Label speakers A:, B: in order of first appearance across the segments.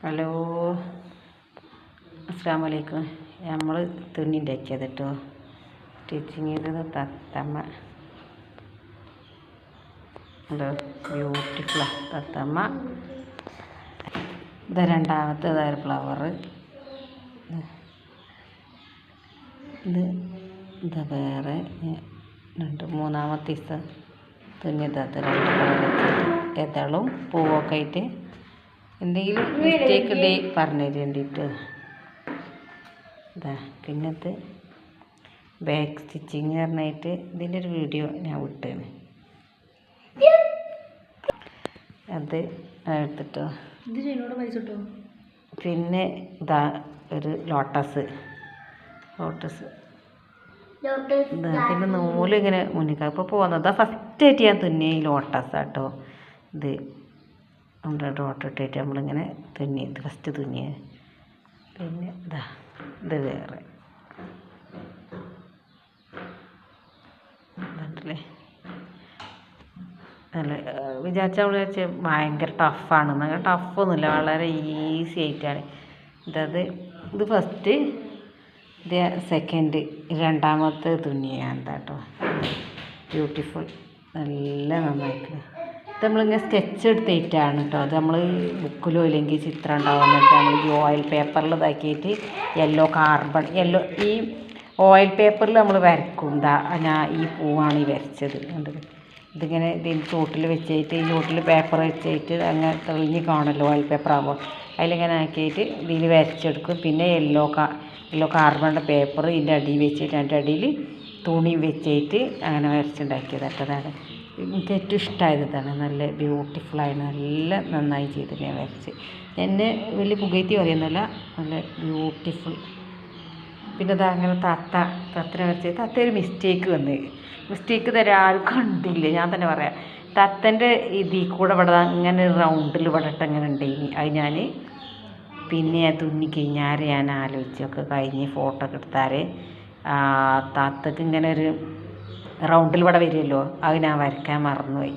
A: Hello. അസ്സാം വലൈക്കും നമ്മൾ തുണി ഉണ്ടാക്കിയത് കേട്ടോ സ്റ്റിച്ചിങ് ചെയ്തത് തത്തമ്മ. ഹലോ ബ്യൂട്ടിഫുള്ളാണ് തത്തമ്മ. ഇത് രണ്ടാമത്തേതായ ഫ്ലവർ ഇത് ഇത് വേറെ. രണ്ട് മൂന്നാമത്തെ ദിവസം തുന്നിയതാത്ത രണ്ട് കളർ വെച്ചിട്ട് പൂവൊക്കെ ആയിട്ട് എന്തെങ്കിലും മിസ്റ്റേക്ക് ഡേ പറഞ്ഞു തരേണ്ടിട്ട് ഇതാ പിന്നത്തെ ബാക്ക് സ്റ്റിച്ചിങ് പറഞ്ഞിട്ട് ഇതിന്റെ ഒരു വീഡിയോ ഞാൻ വിട്ടേന് അത് എടുത്തിട്ടോ? പിന്നെ ഇതാ ഒരു ലോട്ടസ് ലോട്ടസ് ഇതിന്റെ നൂലിങ്ങനെ മുന്നിൽ ഇപ്പോൾ പോകുന്നത് ഫസ്റ്റ് ആയിട്ട് ഞാൻ തുന്നിയ ഈ ലോട്ടസ് ആട്ടോ ഇത് നമ്മുടെ ഡോട്ട് ഇട്ടിട്ട് നമ്മളിങ്ങനെ തുന്നി ഫസ്റ്റ് തുന്നിയ പിന്നെ ഇതാ ഇത് വേറെ. നല്ല വിചാരിച്ച വിചാരിച്ച ഭയങ്കര ടഫാണ് എന്നാൽ ടഫൊന്നുമില്ല വളരെ ഈസി ആയിട്ടാണ്. ഇതത് ഇത് ഫസ്റ്റ് ഇത് സെക്കൻഡ് രണ്ടാമത്തെ തുന്നിയാണ് കേട്ടോ ബ്യൂട്ടിഫുൾ നല്ല നന്നായിട്ടുണ്ട് ഇത് നമ്മളിങ്ങനെ സ്കെച്ച് എടുത്തിട്ടാണ് കേട്ടോ അത് നമ്മൾ ബുക്കിലോ അല്ലെങ്കിൽ ചിത്രം ഉണ്ടാവുന്നിട്ട് നമ്മൾ ഈ ഓയിൽ പേപ്പറിൽ ഇതാക്കിയിട്ട് യെല്ലോ കാർബൺ യെല്ലോ ഈ ഓയിൽ പേപ്പറിൽ നമ്മൾ വരക്കും. ദാ ഞാൻ ഈ പൂവാണ് ഈ വരച്ചത്. ഇതിങ്ങനെ ഇതിന് ചോട്ടിൽ വെച്ചിട്ട് ഈ ചോട്ടിൽ പേപ്പർ വെച്ചിട്ട് അങ്ങനെ തെളിഞ്ഞ് കാണുമല്ലോ ഓയിൽ പേപ്പർ ആകുമ്പോൾ അതിലിങ്ങനെ ആക്കിയിട്ട് ഇതിൽ വരച്ചെടുക്കും. പിന്നെ യെല്ലോ കാ യെല്ലോ കാർബണിന്റെ പേപ്പർ ഇതിന്റെ അടിയിൽ വെച്ചിട്ട് അതിന്റെ അടിയിൽ തുണി വെച്ചിട്ട് അങ്ങനെ വരച്ചുണ്ടാക്കിയതാണ് എനിക്ക് ഏറ്റവും ഇഷ്ടമായത് ഇതാണ്. നല്ല ബ്യൂട്ടിഫുള്ളായി നല്ല നന്നായി ചെയ്ത് ഞാൻ വരച്ച്. എന്നെ വലിയ പുകയത്തി പറയുന്നില്ല നല്ല ബ്യൂട്ടിഫുൾ പിന്നെ അത് അങ്ങനെ തത്ത തത്തനെ വരച്ച്. തത്ത ഒരു മിസ്റ്റേക്ക് വന്ന്. മിസ്റ്റേക്ക് തരാൻ ആരും കണ്ടില്ല. ഞാൻ തന്നെ പറയാം. തത്തന്റെ ഇതിൽ കൂടെ ഇവിടെ ഇങ്ങനെ റൗണ്ടിൽ ഇവിടെ ഇട്ട് അങ്ങനെ അത് ഞാൻ പിന്നെ തുന്നി കഴിഞ്ഞാൽ ഞാൻ ആലോചിച്ചൊക്കെ കഴിഞ്ഞ് ഫോട്ടോ ഒക്കെ എടുത്താൽ താത്തക്ക് ഇങ്ങനെ ഒരു റൗണ്ടിൽ ഇവിടെ വരുമല്ലോ. അത് ഞാൻ വരയ്ക്കാൻ മറന്നുപോയി.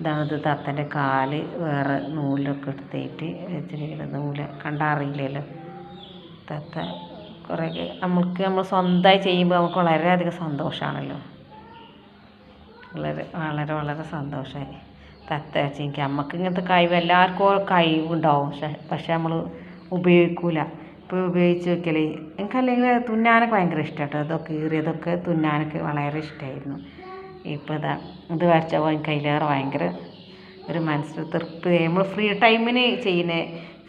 A: ഇതാണത് തത്തന്റെ കാൽ. വേറെ നൂലൊക്കെ എടുത്തിട്ട് വെച്ചിരിക്കുന്ന നൂൽ. കണ്ടാൽ അറിയില്ലല്ലോ. തത്ത കുറേ നമ്മൾക്ക് നമ്മൾ സ്വന്തമായി ചെയ്യുമ്പോൾ നമുക്ക് വളരെയധികം സന്തോഷമാണല്ലോ. വളരെ വളരെ വളരെ സന്തോഷമായി. തത്ത വെച്ച് എനിക്ക് അമ്മയ്ക്ക് ഇങ്ങനത്തെ കഴിവ് എല്ലാവർക്കും കഴിവുണ്ടാവും. പക്ഷെ പക്ഷെ നമ്മൾ ഉപയോഗിക്കൂല. ഇപ്പോൾ ഉപയോഗിച്ച് നോക്കിയാൽ എനിക്കല്ലെങ്കിൽ തുന്നാനൊക്കെ ഭയങ്കര ഇഷ്ടമാണ് കേട്ടോ അതൊക്കെ കീറിയതൊക്കെ തുന്നാനൊക്കെ വളരെ ഇഷ്ടമായിരുന്നു ഇപ്പോൾ ഇതാ ഇത് വരച്ചപ്പോൾ എനിക്ക് അതിലേറെ ഭയങ്കര ഒരു മനസ്സിൽ തൃപ്തി. നമ്മൾ ഫ്രീ ടൈമിന് ചെയ്യുന്ന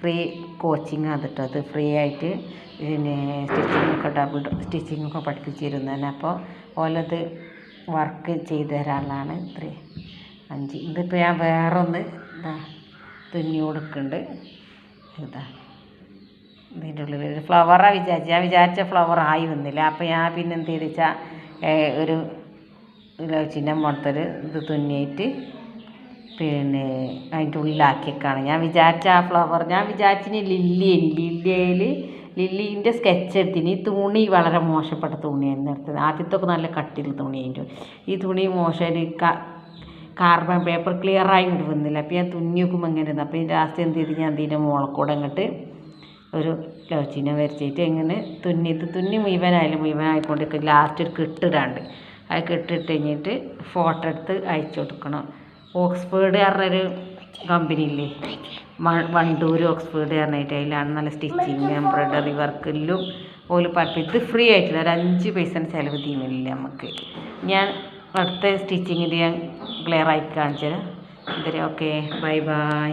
A: ഫ്രീ കോച്ചിങ് അത് കേട്ടോ അത് ഫ്രീ ആയിട്ട് പിന്നെ സ്റ്റിച്ചിങ് ഒക്കെ ഡബിൾ സ്റ്റിച്ചിങ് ഒക്കെ പഠിപ്പിച്ചിരുന്നു തന്നെ അപ്പോൾ ഓലത് വർക്ക് ചെയ്ത് തരാനുള്ളതാണ് ഇത്ര. അഞ്ച് ഇതിപ്പോൾ ഞാൻ വേറൊന്ന് ഇതാ തുന്നി കൊടുക്കുന്നുണ്ട് ഇതാ. ഇതിന്റെ ഉള്ളിൽ ഒരു ഫ്ലവറാണ് വിചാരിച്ചത് ഞാൻ വിചാരിച്ച ഫ്ലവർ ആയി വന്നില്ല. അപ്പോൾ ഞാൻ പിന്നെ എന്ത് ചെയ്തെച്ചാൽ ഒരു ചിഹ്നം പോലത്തൊരു ഇത് തുന്നിയിട്ട് പിന്നെ അതിന്റെ ഉള്ളിലാക്കിയേക്കാണ്. ഞാൻ വിചാരിച്ച ആ ഫ്ലവർ ഞാൻ വിചാരിച്ചിന് ലില്ലിയേനി ലില്ലിയയിൽ ലില്ലീന്റെ സ്കെച്ച് എടുത്തിന്. ഈ തുണി വളരെ മോശപ്പെട്ട തുണിയായിരുന്നു എടുത്തത്. ആദ്യത്തൊക്കെ നല്ല കട്ടിയുള്ള തുണിയായിട്ട് ഈ തുണി മോശം കാർബൺ പേപ്പർ ആയി ഇങ്ങോട്ട് വന്നില്ല. അപ്പോൾ ഞാൻ തുന്നി നോക്കുമ്പോൾ എങ്ങനെ ഇരുന്നു. അപ്പോൾ ലാസ്റ്റ് എന്ത് ചെയ്ത്? ഞാൻ അതിന്റെ മോളക്കൂടെ അങ്ങോട്ട് ഒരു ലോച്ചിനെ വരച്ചിട്ട് എങ്ങനെ തുന്നി തുന്നി മുഴുവനായാലും മുഴുവനായിക്കൊണ്ടിരിക്കും ലാസ്റ്റ് ഒരു കെട്ടിടാണ്ട്. അത് കെട്ടിട്ട് കഴിഞ്ഞിട്ട് ഫോട്ടോ എടുത്ത് അയച്ചു കൊടുക്കണം. ഓക്സ്ഫേർഡ് പറഞ്ഞൊരു കമ്പനി ഇല്ലേ? വണ്ടൂർ ഓക്സ്ഫേർഡ് പറഞ്ഞിട്ട് അതിലാണ് നല്ല സ്റ്റിച്ചിങ് എംബ്രോയ്ഡറി വർക്കെല്ലാം ഓൽ പഠിപ്പ് ഇത് ഫ്രീ ആയിട്ടില്ല. ഒരു അഞ്ച് പൈസ ചിലവ് തീരുന്നില്ല നമുക്ക് ഞാൻ അടുത്ത സ്റ്റിച്ചിങ്ങിന്റെ ഞാൻ ക്ലിയർ ആയി കാണിച്ചു തരാം ഇതുവരെ ഓക്കെ ബൈ ബൈ